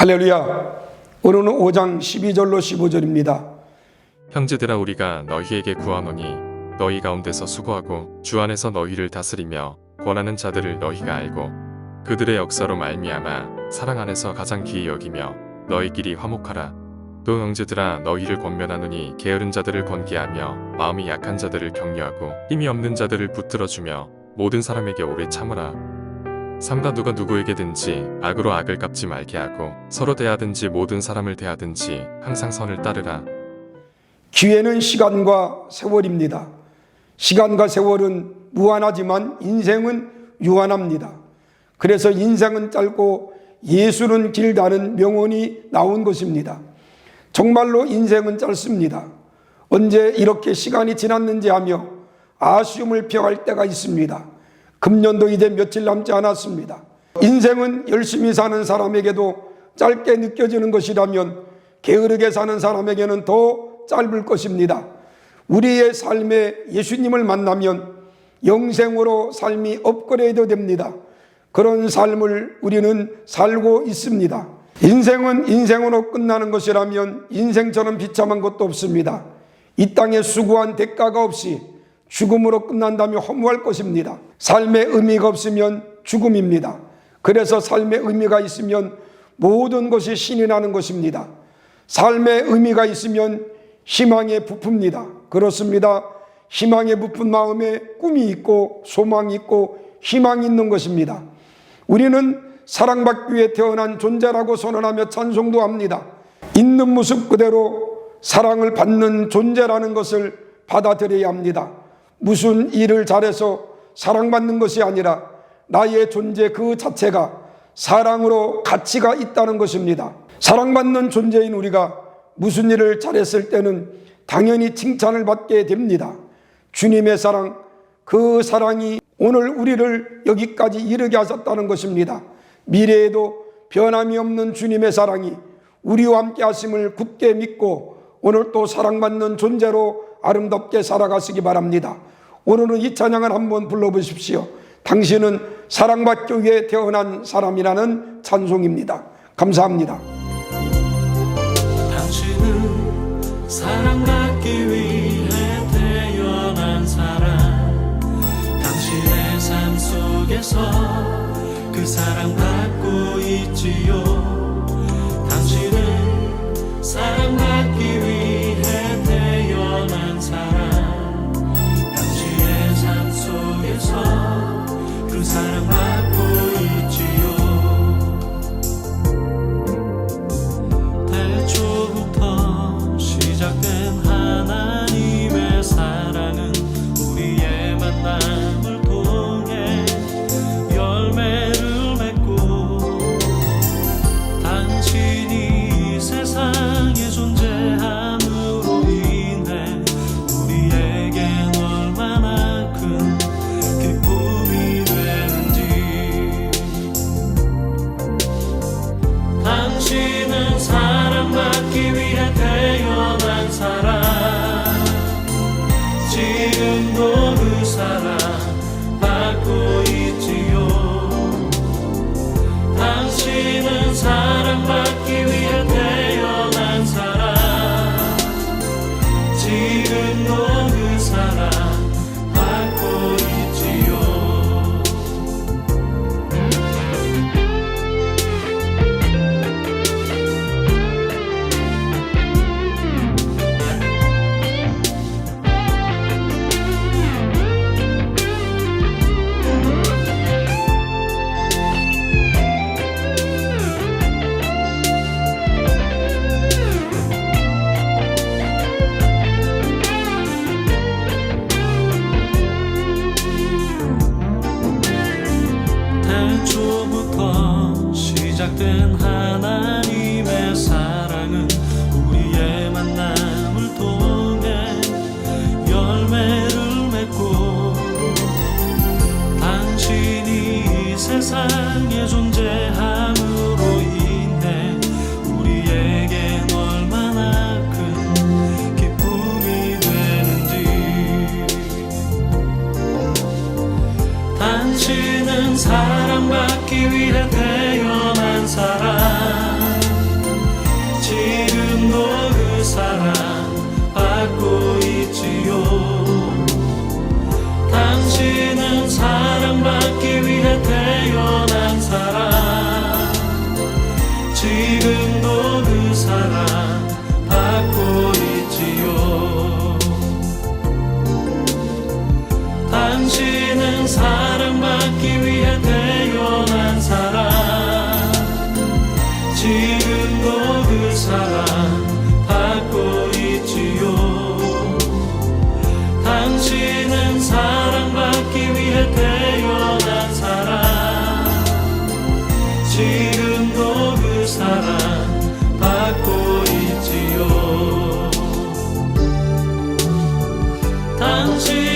할렐루야. 오늘은 5장 12절로 15절입니다. 형제들아 우리가 너희에게 구하노니 너희 가운데서 수고하고 주 안에서 너희를 다스리며 권하는 자들을 너희가 알고 그들의 역사로 말미암아 사랑 안에서 가장 귀히 여기며 너희끼리 화목하라 또 형제들아 너희를 권면하노니 게으른 자들을 권기하며 마음이 약한 자들을 격려하고 힘이 없는 자들을 붙들어주며 모든 사람에게 오래 참으라 삼가 누가 누구에게든지 악으로 악을 갚지 말게 하고 서로 대하든지 모든 사람을 대하든지 항상 선을 따르라 기회는 시간과 세월입니다. 시간과 세월은 무한하지만 인생은 유한합니다. 그래서 인생은 짧고 예수는 길다는 명언이 나온 것입니다. 정말로 인생은 짧습니다. 언제 이렇게 시간이 지났는지 하며 아쉬움을 표할 때가 있습니다. 금년도 이제 며칠 남지 않았습니다. 인생은 열심히 사는 사람에게도 짧게 느껴지는 것이라면 게으르게 사는 사람에게는 더 짧을 것입니다. 우리의 삶에 예수님을 만나면 영생으로 삶이 업그레이드 됩니다. 그런 삶을 우리는 살고 있습니다. 인생은 인생으로 끝나는 것이라면 인생처럼 비참한 것도 없습니다. 이 땅에 수고한 대가가 없이 죽음으로 끝난다면 허무할 것입니다. 삶의 의미가 없으면 죽음입니다. 그래서 삶의 의미가 있으면 모든 것이 신이 나는 것입니다. 삶의 의미가 있으면 희망에 부풉니다. 그렇습니다. 희망에 부푼 마음에 꿈이 있고 소망이 있고 희망이 있는 것입니다. 우리는 사랑받기 위해 태어난 존재라고 선언하며 찬송도 합니다. 있는 모습 그대로 사랑을 받는 존재라는 것을 받아들여야 합니다. 무슨 일을 잘해서 사랑받는 것이 아니라 나의 존재 그 자체가 사랑으로 가치가 있다는 것입니다. 사랑받는 존재인 우리가 무슨 일을 잘했을 때는 당연히 칭찬을 받게 됩니다. 주님의 사랑, 그 사랑이 오늘 우리를 여기까지 이르게 하셨다는 것입니다. 미래에도 변함이 없는 주님의 사랑이 우리와 함께 하심을 굳게 믿고 오늘 또 사랑받는 존재로 아름답게 살아가시기 바랍니다. 오늘은 이 찬양을 한번 불러보십시오. 당신은 사랑받기 위해 태어난 사람이라는 찬송입니다. 감사합니다. 당신은 사랑받기 위해 태어난 사람 당신의 삶 속에서 그 사랑받고 있지요 당신은 사랑받 사랑받기 위해 태어난 사람 당